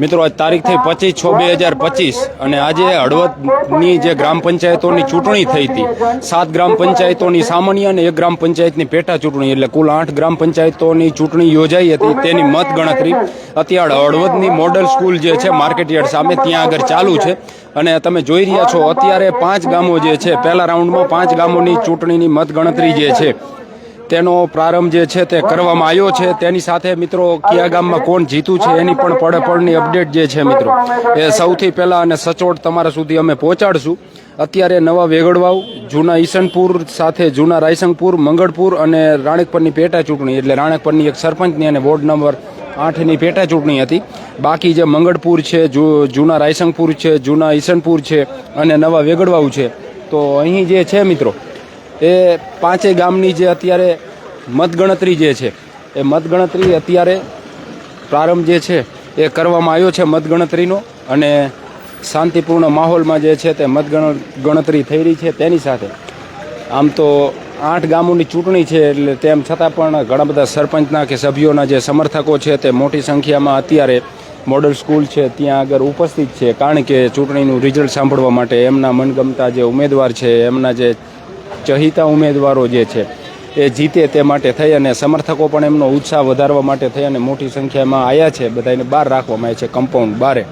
મિત્રો, આજ તારીખ થઈ પચીસ છ બે હજાર પચીસ અને આજે હળવદની જે ગ્રામ પંચાયતોની ચૂંટણી થઈ હતી, સાત ગ્રામ પંચાયતોની સામાન્ય અને એક ગ્રામ પંચાયતની પેટા ચૂંટણી, એટલે કુલ આઠ ગ્રામ પંચાયતોની ચૂંટણી યોજાઈ હતી, તેની મત ગણતરી અત્યારે હળવદની મોડલ સ્કૂલ જે છે, માર્કેટયાર્ડ સામે ત્યાં આગળ ચાલુ છે. અને તમે જોઈ રહ્યા છો, અત્યારે પાંચ ગામો જે છે, પહેલા રાઉન્ડમાં પાંચ ગામોની ચૂંટણીની મત ગણતરી જે છે તેનો પ્રારંભ જે છે તે કરવામાં આવ્યો છે. તેની સાથે મિત્રો કયા ગામમાં કોણ જીતું છે એની પણ પડે પડની અપડેટ જે છે મિત્રો. એ સૌથી પહેલાં અને સચોટ તમારા સુધી અમે પહોંચાડશું. અત્યારે નવા વેગડવાવ, જૂના ઈસનપુર સાથે જૂના રાયસંગપુર, મંગળપુર અને રાણકપરની પેટા ચૂંટણી, એટલે રાણકપરની એક સરપંચની અને વોર્ડ નંબર આઠની પેટા ચૂંટણી હતી. બાકી જે મંગળપુર છે જૂના રાયસંગપુર છે, જૂના ઈસનપુર છે અને નવા વેગડવાવ છે. તો અહીં જે છે મિત્રો એ પાંચેય ગામની જે અત્યારે મતગણતરી જે છે, એ મતગણતરી અત્યારે પ્રારંભ જે છે, એ કરવામાં આવ્યો છે મતગણતરીનો અને શાંતિપૂર્ણ માહોલમાં જે છે તે મતગણ ગણતરી થઈ રહી છે તેની સાથે. આમ તો આઠ ગામોની ચૂંટણી છે એટલે તેમ છતાં પણ ઘણા બધા સરપંચના કે સભ્યોના જે સમર્થકો છે તે મોટી સંખ્યામાં અત્યારે મોડલ સ્કૂલ છે, ત્યાં આગળ ઉપસ્થિત છે. કારણ કે ચૂંટણીનું રિઝલ્ટ સાંભળવા માટે એમના મનગમતા જે ઉમેદવાર છે, એમના જે ચહિતા ઉમેદવારો જે છે, એ જીતે તે માટે થઈ અને સમર્થકો પણ એમનો ઉત્સાહ વધારવા માટે થઈ અને મોટી સંખ્યામાં આવ્યા છે. બધાને બહાર રાખવામાં આવ્યા છે કમ્પાઉન્ડ બારે.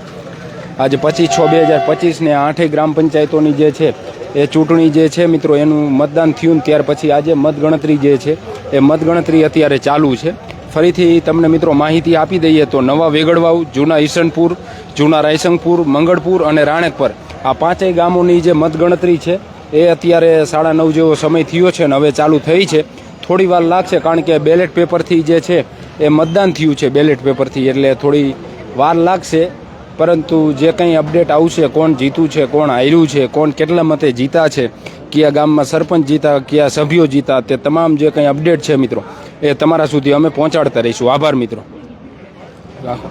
આજે પચીસ છ બે હજાર પચીસને આઠેય ગ્રામ પંચાયતોની જે છે, એ ચૂંટણી જે છે મિત્રો, એનું મતદાન થયું ને ત્યાર પછી આજે મતગણતરી જે છે, એ મતગણતરી અત્યારે ચાલુ છે. ફરીથી તમને મિત્રો માહિતી આપી દઈએ તો નવા વેગડવાવ જૂના ઈસનપુર જૂના રાયસંગપુર, મંગળપુર અને રાણેકપર આ પાંચેય ગામોની જે મતગણતરી છે એ અત્યારે સાડા નવ જેવો સમય થયો છે અને હવે ચાલુ થઈ છે. થોડી વાર લાગશે કારણ કે બેલેટ પેપરથી જે છે એ મતદાન થયું છે બેલેટ પેપરથી એટલે થોડી વાર લાગશે. પરંતુ જે કંઈ અપડેટ આવશે, કોણ જીતું છે, કોણ હાર્યું છે, કોણ કેટલા મતે જીતા છે, કયા ગામમાં સરપંચ જીતા, કયા સભ્યો જીતા, તે તમામ જે કંઈ અપડેટ છે મિત્રો, એ તમારા સુધી અમે પહોંચાડતા રહીશું. આભાર મિત્રો. રાખો.